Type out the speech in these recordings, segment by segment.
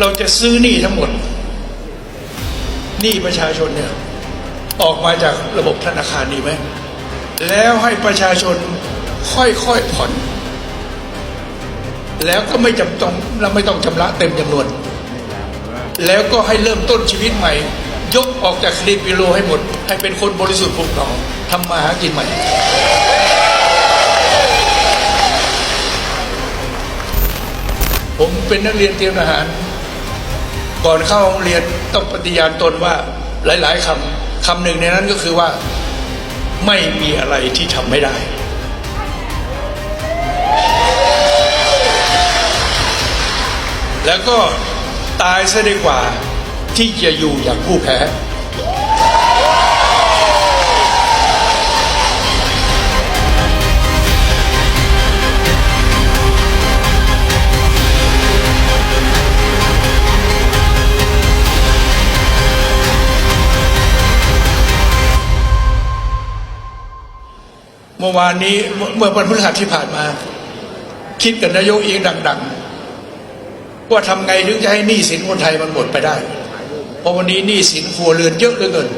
เราจะซื้อหนี้ทั้งหมดหนี้ประชาชนเนี่ยออกมาจากระบบธนาคารดีไหม แล้วให้ประชาชนค่อยๆผ่อน แล้วก็ไม่จำต้องเราไม่ต้องชำระเต็มจำนวน แล้วก็ให้เริ่มต้นชีวิตใหม่ ยกออกจากเครดิตบิโลให้หมด ให้เป็นคนบริสุทธิ์ผุดผ่องทำมาหากินใหม่ ผมเป็นนักเรียนเตรียมทหาร ก่อนเข้าโรงเรียนต้องปฏิญาณตนว่าหลาย ๆคำคำหนึ่งในนั้นก็คือว่าไม่มีอะไรที่ทำไม่ได้ แล้วก็ตายซะดีกว่าที่จะอยู่อย่างผู้แพ้ มื่อวานนี้เมื่อวันพฤหัสที่ผ่านมา คิดกับนายกเองดัง ๆ ว่าทำไงถึงจะให้หนี้สินคนไทยมันหมดไปได้ เพราะวันนี้หนี้สินครัวเรือนเยอะเหลือเกิน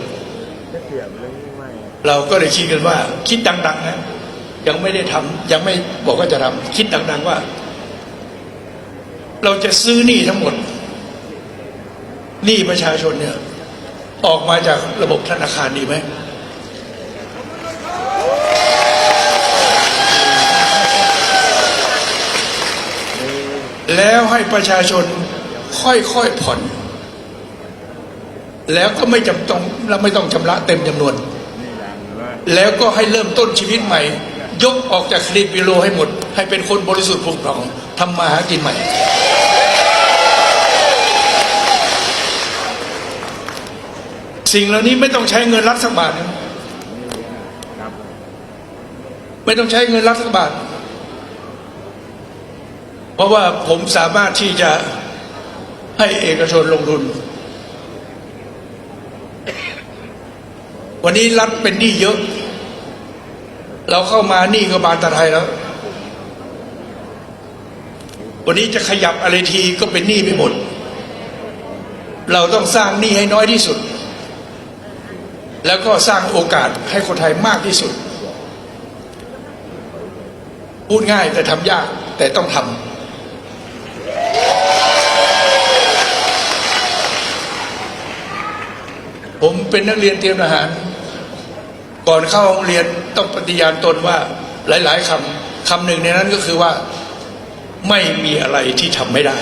เราก็เลยคิดกันว่า คิดดัง ๆ นะ ยังไม่ได้ทำยังไม่บอกว่าจะทำคิดดัง ๆ ว่า เราจะซื้อหนี้ทั้งหมดหนี้ประชาชนเนี่ย ออกมาจากระบบธนาคารดีไหม แล้วให้ประชาชนค่อยๆผ่อน แล้วก็ไม่จำต้องเราไม่ต้องชำระเต็มจำนวน แล้วก็ให้เริ่มต้นชีวิตใหม่ ยกออกจากครดิตบิโลให้หมด ให้เป็นคนบริสุทธิ์ผุดผ่องทำมาหากินใหม่ สิ่งเหล่านี้ไม่ต้องใช้เงินรัฐสักบาท ไม่ต้องใช้เงินรัฐสักบาท เพราะว่าผมสามารถที่จะให้เอกชนลงทุน วันนี้รัฐเป็นหนี้เยอะ เราเข้ามาหนี้ก็บานตะไทยแล้ว วันนี้จะขยับอะไรทีก็เป็นหนี้ไปหมด เราต้องสร้างหนี้ให้น้อยที่สุด แล้วก็สร้างโอกาสให้คนไทยมากที่สุด พูดง่ายแต่ทำยากแต่ต้องทำ ผมเป็นนักเรียนเตรียมทหาร ก่อนเข้าโรงเรียนต้องปฏิญาณตนว่าหลาย ๆคำคำหนึ่งในนั้นก็คือว่าไม่มีอะไรที่ทำไม่ได้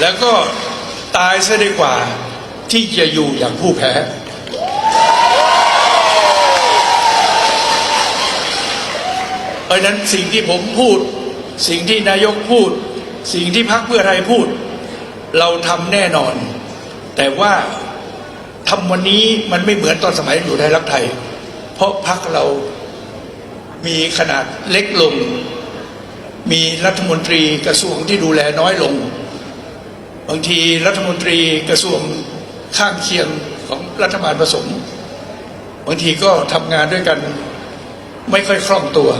แล้วก็ตายซะดีกว่าที่จะอยู่อย่างผู้แพ้ เพราะฉะนั้นสิ่งที่ผมพูด สิ่งที่นายกพูด สิ่งที่พรรคเพื่อไทยพูด เราทำแน่นอน แต่ว่าทำวันนี้มันไม่เหมือนตอนสมัยอยู่ไทยรักไทย เพราะพรรคเรามีขนาดเล็กลง มีรัฐมนตรีกระทรวงที่ดูแลน้อยลง บางทีรัฐมนตรีกระทรวงข้างเคียงของรัฐบาลผสม บางทีก็ทำงานด้วยกันไม่ค่อยคล่องตัว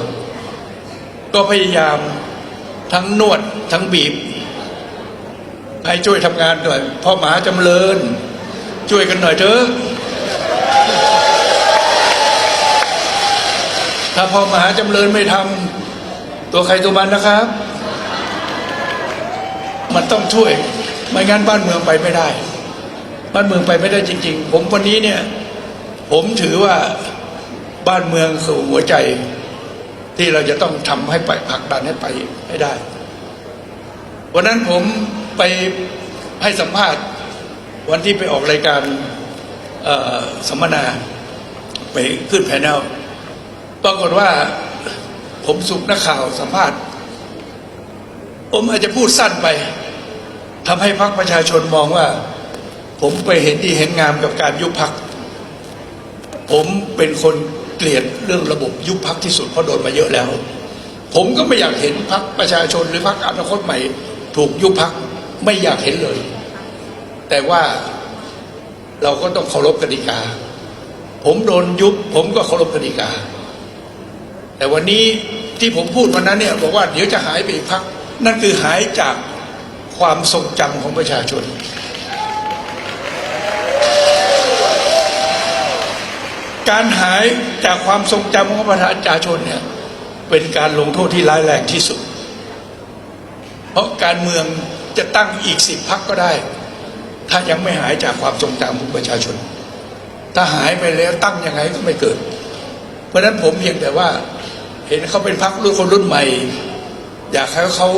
ก็พยายาม ทั้งนวดทั้งบีบ ให้ช่วยทำงานหน่อยพ่อหมาจำเริญ ช่วยกันหน่อยเถอะ ถ้าพ่อหมาจำเริญไม่ทำตัวใครตัวมันนะครับ มันต้องช่วย ไม่งั้นบ้านเมืองไปไม่ได้ บ้านเมืองไปไม่ได้จริง ๆ ผมวันนี้เนี่ย ผมถือว่าบ้านเมืองคือหัวใจ ที่เราจะต้องทำให้ไปผลักดันให้ไปให้ได้ วันนั้นผมไปให้สัมภาษณ์วันที่ไปออกรายการสัมมนาไปขึ้นแผนลปรากฏว่าผมสุกนักข่าวสัมภาษณ์ ผมอาจจะพูดสั้นไปทำให้พรรคประชาชนมองว่า ผมไปเห็นดีเห็นงามกับการยุบพักผมเป็นคน เกลียดเรื่องระบบยุบพักที่สุดเพราะโดนมาเยอะแล้ว ผมก็ไม่อยากเห็นพักประชาชนหรือพักอนาคตใหม่ ถูกยุบพักไม่อยากเห็นเลย แต่ว่าเราก็ต้องเคารพกติกา ผมโดนยุบผมก็เคารพกติกา แต่วันนี้ที่ผมพูดวันนั้นเนี่ยบอกว่าเดี๋ยวจะหายไปอีกพัก นั่นคือหายจากความทรงจำของประชาชน การหายจากความทรงจำของประชาชนเนี่ยเป็นการลงโทษที่ร้ายแรงที่สุด เพราะการเมืองจะตั้งอีกสิบพักก็ได้ ถ้ายังไม่หายจากความทรงจำของประชาชน ถ้าหายไปแล้วตั้งยังไงก็ไม่เกิด เพราะนั้นผมเพียงแต่ว่า เห็นเขาเป็นพักรุ่นคนรุ่นใหม่ อยากให้เขา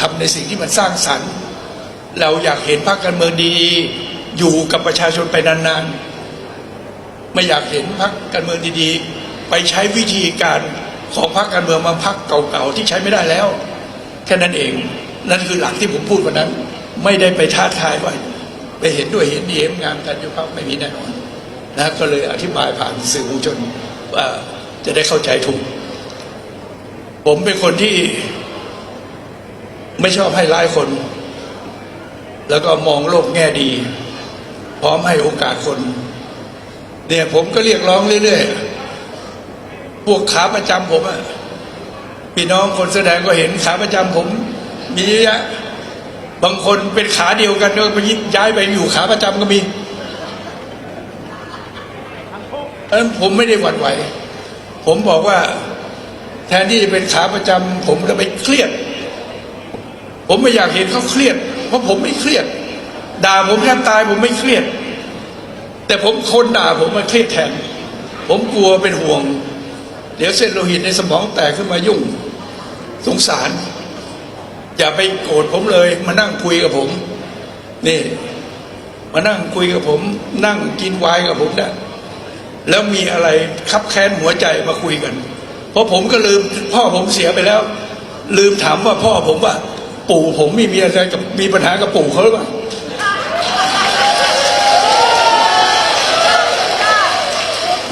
ทำในสิ่งที่มันสร้างสรรค์ เราอยากเห็นพรรคการเมืองดีอยู่กับประชาชนไปนานๆ ไม่อยากเห็นพรรคการเมืองดีๆ ไปใช้วิธีการของพรรคการเมืองมาพรรคเก่าๆที่ใช้ไม่ได้แล้ว แค่นั้นเองนั่นคือหลักที่ผมพูดวันนั้น ไม่ได้ไปท้าทายว่าไปเห็นด้วยเห็นดีเห็นงามกันอยู่พักไม่มีแน่นอนนะก็เลยอธิบายผ่านสื่อมวลชนว่าจะได้เข้าใจถูก ผมเป็นคนที่ไม่ชอบให้ร้ายคน แล้วก็มองโลกแง่ดี พร้อมให้โอกาสคน เนี่ยผมก็เรียกร้องเรื่อยๆพวกขาประจำผมอะพี่น้องคนแสดงก็เห็นขาประจำผม มีเยอะบางคนเป็นขาเดียวกันก็ไปย้ายไปอยู่ขาประจำก็มีเพราะนั้นผมไม่ได้หวั่นไหว ผมบอกว่า แทนที่จะเป็นขาประจำผมจะไปเครียด ผมไม่อยากเห็นเขาเครียด เพราะผมไม่เครียด ด่าผมแทบตายผมไม่เครียด แต่ผมคนด่าผมมาเครียดแทน ผมกลัวเป็นห่วง เดี๋ยวเส้นโลหิตในสมองแตกขึ้นมายุ่ง สงสาร อย่าไปโกรธผมเลย มานั่งคุยกับผม นี่ มานั่งคุยกับผม นั่งกินวน์กับผมนะแล้วมีอะไรคับแค้นหัวใจมาคุยกัน เพราะผมก็ลืม พ่อผมเสียไปแล้ว ลืมถามว่าพ่อผมว่า ปู่ผมมีมีอะไรกับมีปัญหากับปู่เขาหรือเปล่า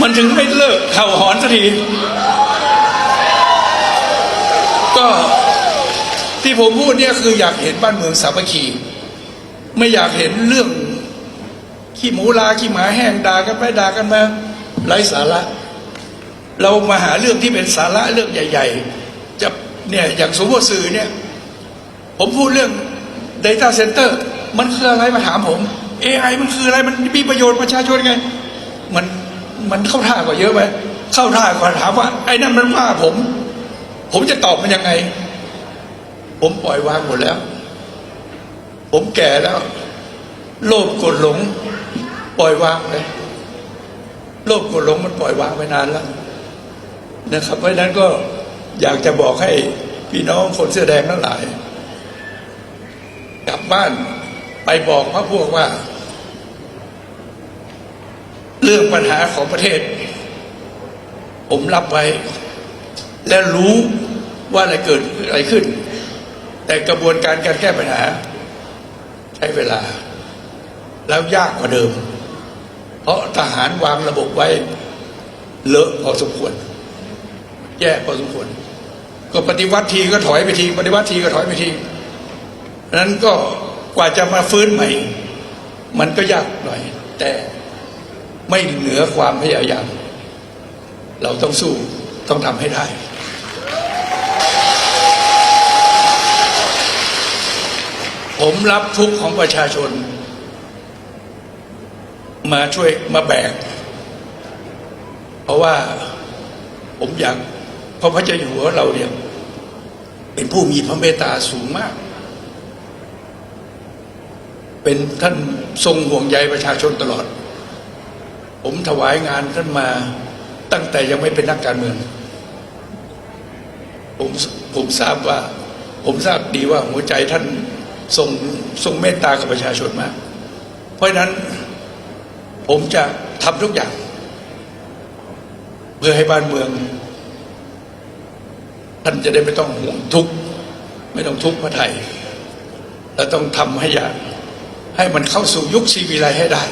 มันถึงไม่เลิกเห่าหอนสักที ก็ที่ผมพูดเนี่ยคืออยากเห็นบ้านเมืองสามัคคี ไม่อยากเห็นเรื่องขี้หมูลาขี้หมาแห้งด่ากันไปด่ากันมาไร้สาระ เรามาหาเรื่องที่เป็นสาระเรื่องใหญ่ ๆ จะเนี่ยอย่างสมมติสื่อเนี่ย ผมพูดเรื่อง Data Center มันคืออะไรมาถามผม AI มันคืออะไรมันมีประโยชน์ประชาชนไง มัน มันเข้าท่ากว่าเยอะไหมเข้าท่ากว่าถามว่า ไอ้นั่นมันว่าผม ผมจะตอบมันยังไง ผมปล่อยวางหมดแล้ว ผมแก่แล้ว โลภกดหลง ปล่อยวางเลยโลภกดหลงมันปล่อยวางไปนานแล้วนะครับ เพราะฉะนั้นก็อยากจะบอกให้พี่น้องคนเสื้อแดงทั้งหลาย กลับบ้านไปบอกพระพวกว่า เรื่องปัญหาของประเทศ ผมรับไว้ และรู้ว่าอะไรเกิดอะไรขึ้น แต่กระบวนการการแก้ปัญหา ใช้เวลา แล้วยากกว่าเดิม เพราะทหารวางระบบไว้ เลอะพอสมควร แย่พอสมควร ก็ปฏิวัติทีก็ถอยไปที ปฏิวัติทีก็ถอยไปทีนั้นก็กว่าจะมาฟื้นใหม่ มันก็ยากหน่อย แต่ ไม่เหนือความพยายาม เราต้องสู้ต้องทำให้ได้ ผมรับทุกข์ของประชาชน มาช่วยมาแบก เพราะว่าผมอยากเพราะพระเจ้าอยู่หัวเราเนี่ยเป็นผู้มีพระเมตตาสูงมาก เป็นท่านทรงห่วงใยประชาชนตลอด ผมถวายงานท่านมาตั้งแต่ยังไม่เป็นนักการเมือง ผมผมทราบว่า ผมทราบดีว่าหัวใจท่านทรงทรงเมตตากับประชาชนมาก เพราะฉะนั้นผมจะทำทุกอย่าง เพื่อให้บ้านเมือง ท่านจะได้ไม่ต้องห่วงทุกข์ไม่ต้องทุกข์พระไทย และต้องทำให้อยากให้มันเข้าสู่ยุคซีวิไลให้ได้